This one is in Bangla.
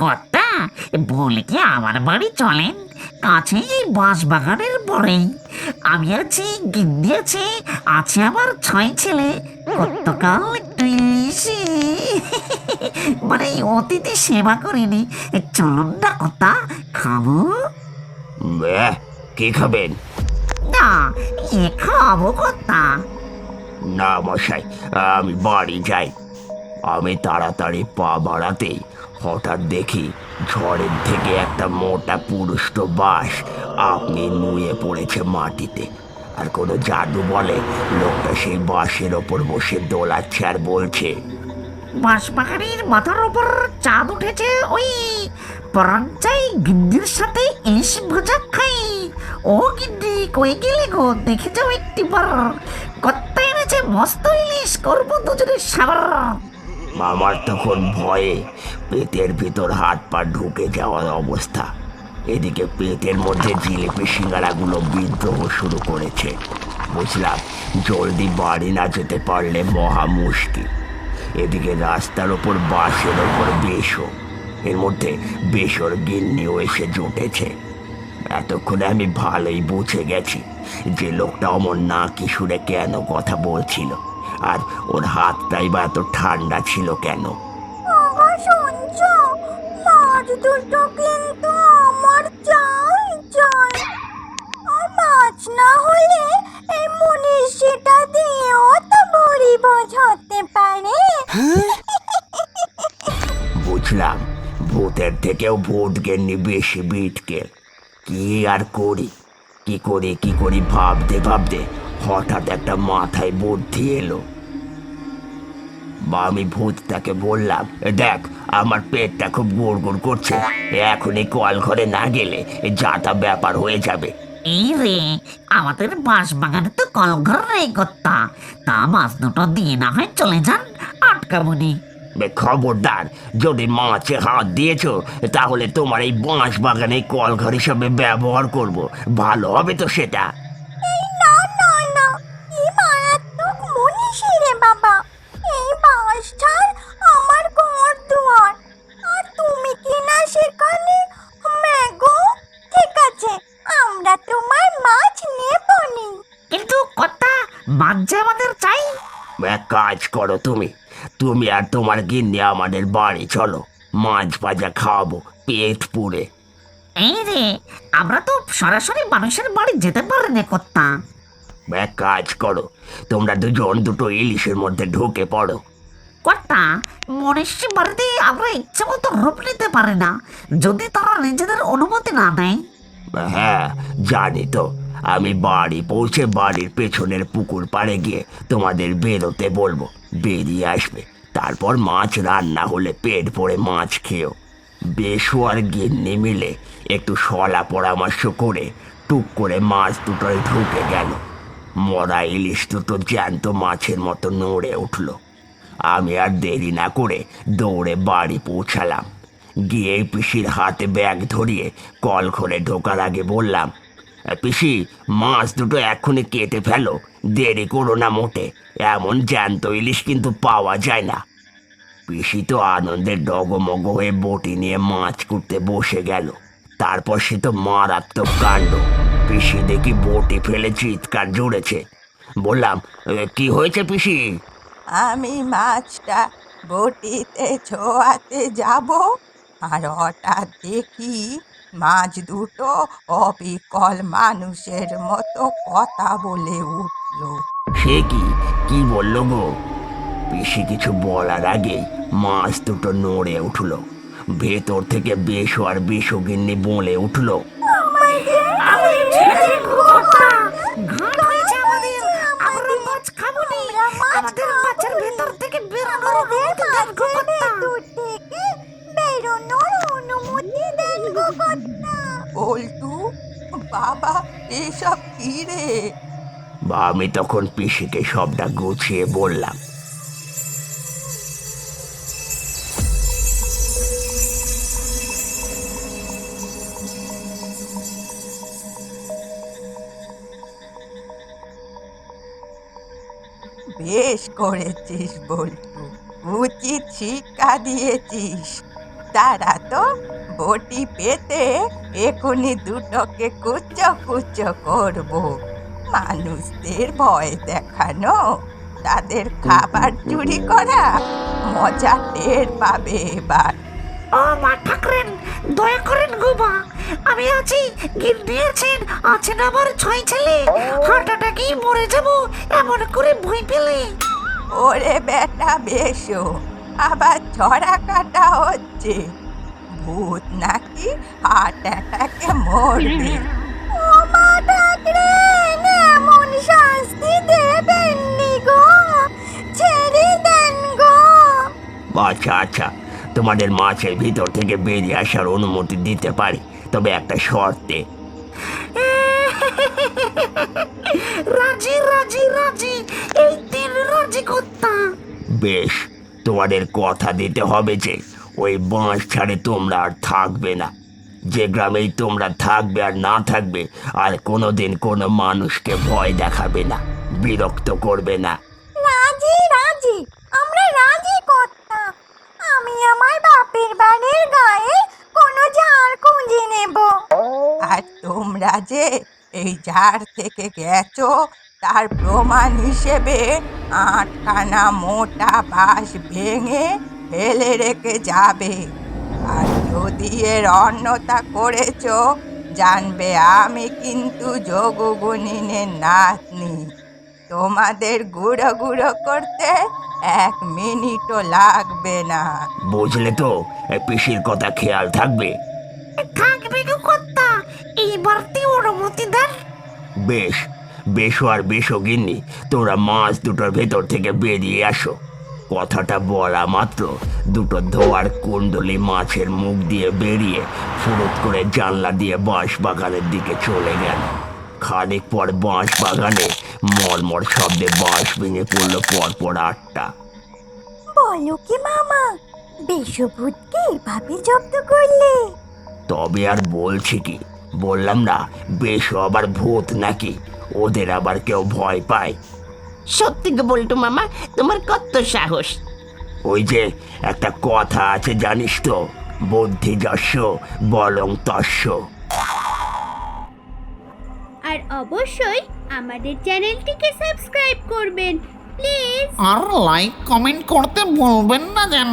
কর্তা বলে কি আমার বাড়ি চলেন? কাছে এই বাঁশ বাগানের পরেই। আমি আছি গিন্দি আছে আছে আমার ছয় ছেলে। কতকাল একটু ইলিশে। মানে অতিথি সেবা করিনি। চলুন না কর্তা খাব? কি খাবেন? না এ খাব কর্তা। না মশাই আমি বাড়ি যাই। আমি তাড়াতাড়ি পা বাড়াতেই হঠাৎ দেখি ঝড়ের থেকে একটা মোটা পুরুষ্ট বাঁশ আপনি নুয়ে পড়েছে মাটিতে। আর কোনো জাদু বলে লোকটা সেই বাঁশের ওপর বসে দোলাচ্ছে আর বলছে বাঁশবাগানের মাথার উপর চাঁদ উঠেছে, ওই পরাঞ্চাই গিন্দির সাথে ইলিশ ভাজা খাই। ও গিন্দি কই গেলে গো? দেখে যাও একটি বার কত্তা এনেছে মস্ত ইলিশ, করব দুজনের সাবার। আমার তখন ভয়ে পেটের ভিতর হাত পা ঢুকে যাওয়ার অবস্থা। এদিকে পেটের মধ্যে জিলিপি সিঙ্গারাগুলো বিদ্রোহ শুরু করেছে। বুঝলাম, জলদি বাড়ি না যেতে পারলে মহা মুশকিল। এদিকে রাস্তার ওপর বাসের ওপর বেশো এর মধ্যে বেশর গিন্নিও এসে জুটেছে। এতক্ষণে আমি ভালোই বুঝে গেছি যে লোকটা অমর না কিশোরে কেন কথা বলছিল। আর ওর হাতটাই বা এত ঠান্ডা ছিল কেন? না হলে এই মনীষীটা দিয়েও তো বড়ি বোঝাতে পারে। বুঝলাম ভূতের থেকেও ভূত গেননি বেশি বিটকেল কি আর করি? কি করি কি করি ভাবতে ভাবতে হঠাৎ একটা মাথায় বুদ্ধি এলো। বা আমি ভূতটাকে বললাম দেখ আমার পেটটা খুব গুড় গুড় করছে। এখনই কল ঘরে না গেলে যাতা ব্যাপার হয়ে যাবে। এই রে আমাদের বাঁশ বাগানে তো কলঘর নেই কর্তা। তা মাছ দুটো দিয়ে না হয় চলে যান আটকাবনি। বে, খবরদার যদি মাছে হাত দিয়েছ তাহলে তোমার এই বাঁশ বাগানে কল ঘর হিসাবে ব্যবহার করব। ভালো হবে তো সেটা। এক কাজ করো তুমি। তুমি আর তোমার গিন্নি আমাদের বাড়ি চলো। মাছ ভাজা খাওয়াবো পেট পুড়ে। এই রে আমরা তো সরাসরি মানুষের বাড়ি যেতে পারি না কর্তা। এক কাজ করো তোমরা দুজন দুটো ইলিশের মধ্যে ঢুকে পড়ো। কর্তা মনীষী বাড়িতে আমরা ইচ্ছে মতো রূপ নিতে পারি না। যদি তারা নিজেদের অনুমতি না দেয়? হ্যাঁ জানি তো। আমি বাড়ি পৌঁছে বাড়ির পেছনের পুকুর পাড়ে গিয়ে তোমাদের বেরোতে বলব। বেরিয়ে আসবে। তারপর মাছ রান্না হলে পেট ভরে মাছ খেও। বেশু আর গিন্নি মিলে একটু সলা পরামর্শ করে টুক করে মাছ দুটোয় ঢুকে গেল। মরা ইলিশ দুটো জ্যান্ত মাছের মতো নড়ে উঠল। আমি আর দেরি না করে দৌড়ে বাড়ি পৌঁছালাম। গিয়ে পিসির হাতে ব্যাগ ধরিয়ে কল করে ঢোকার আগে বললাম পিসি মাছ দুটো এক্ষুনি কেটে ফেলো। দেরি করো না মোটে। এমন জ্যান্ত ইলিশ কিন্তু পাওয়া যায় না। পিসি তো আনন্দের ডগমগ হয়ে বটি নিয়ে মাছ কুটতে বসে গেল। তারপর সে তো মারাত্মক কাণ্ড। পিসি দেখি বটি ফেলে চিৎকার জুড়েছে। বললাম "এ, কি হয়েছে পিসি? আমি মাছটা বটিতে ছোঁয়াতে যাব। আর হঠাৎ দেখি মাছ দুটো অবিকল মানুষের মতো কথা বলে উঠল। সে কি? কি বলল গো? পিসি কিছু বলার আগে মাছ দুটো নড়ে উঠল। ভেতর থেকে বেশ আর বিষগিন্নি বলে উঠল আমাদের। মাছের ভেতর থেকে বেরোনোর অনুমতি বল্টু বাবা এসব কি রে? বা আমি তখন পিসিকে সবটা গুছিয়ে বললাম। বেশ করেছিস বল্টু উচিত শিক্ষা দিয়েছিস। তারা তো। বটি পেতে এখনই দুটোকে কুচো কুচো করব। মানুষদের ভয় দেখানো তাদের খাবার চুরি করা মজা টের পাবে এবার। ও মা ঠাকরেন দয়া করেন গো মা আমি আছি গিন্নি আছেন আছেন আমার ছয় ছেলে হার্ট অ্যাটাকেই মরে যাব এমন করে ভয় পেলে। ওরে বেটা বেশো আবার ছড়া কাটা হচ্ছে। ভূত নাকি? হার্ট অ্যাটাকে মরবে। ও মা ঠাকরেন এমন শাস্তি দেবেননি গো। ছেড়ে দেন গো। আচ্ছা আচ্ছা। তোমাদের মাছের ভিতর থেকে বেরিয়ে আসার অনুমতি দিতে পারি তবে একটা শর্তে। রাজি রাজি রাজি। এই তিন রাজি কর্তা। বেশ তোমাদের কথা দিতে হবে যে ওই বাঁশ ছাড়ে তোমরা আর থাকবে না। যে গ্রামেই তোমরা থাকবে আর না থাকবে, আর কোনো দিন কোনো মানুষকে ভয় দেখাবে না, বিরক্ত করবে না। রাজি রাজি, আমরা রাজি করতাম আমি আমার বাপের বাড়ির গায়ে কোনো ঝাড় খুঁজে নেব। আর তোমরা যে এই ঝাড় থেকে গেছো, তার প্রমাণ হিসেবে আটখানা মোটা বাঁশ ভেঙে ফেলে রেখে যাবে। আর যদি এর অন্যতা করেছ জানবে আমি কিন্তু যোগগুণিনের নাতনি। তোমাদের গুঁড়ো গুঁড়ো করতে এক মিনিটও লাগবে না। বুঝলে তো পিসির কথা খেয়াল থাকবে? থাকবে এইবারতে অনুমতি দেন বেশ বেশো আর বেশো গিন্নি তোমরা মাছ দুটোর ভেতর থেকে বেরিয়ে আসো। কথাটা বলা মাত্র। দুটো ধোয়ার কুণ্ডলি মাছের মুখ দিয়ে বেরিয়ে ফুরুত করে জানলা দিয়ে বাঁশ বাগানের দিকে চলে গেল। খানিক পর বাঁশ বাগানে মরমর শব্দে বাঁশ ভেঙে পড়ল পরপর আটটা। বলো কি মামা বেশভূতকে এভাবে জব্দ করলে? তবে আর বলছি কি বললাম না বেশ আবার ভূত নাকি? ওদের আবার কেউ ভয় পায় সত্যি গো বল্টু মামা তোমার কত সাহস। ওই যে একটা কথা আছে জানিস তো? বুদ্ধি যশ বলং তস্য। আর অবশ্যই আমাদের চ্যানেলটিকে সাবস্ক্রাইব করবেন প্লিজ। আর লাইক কমেন্ট করতে বলবেন না যেন।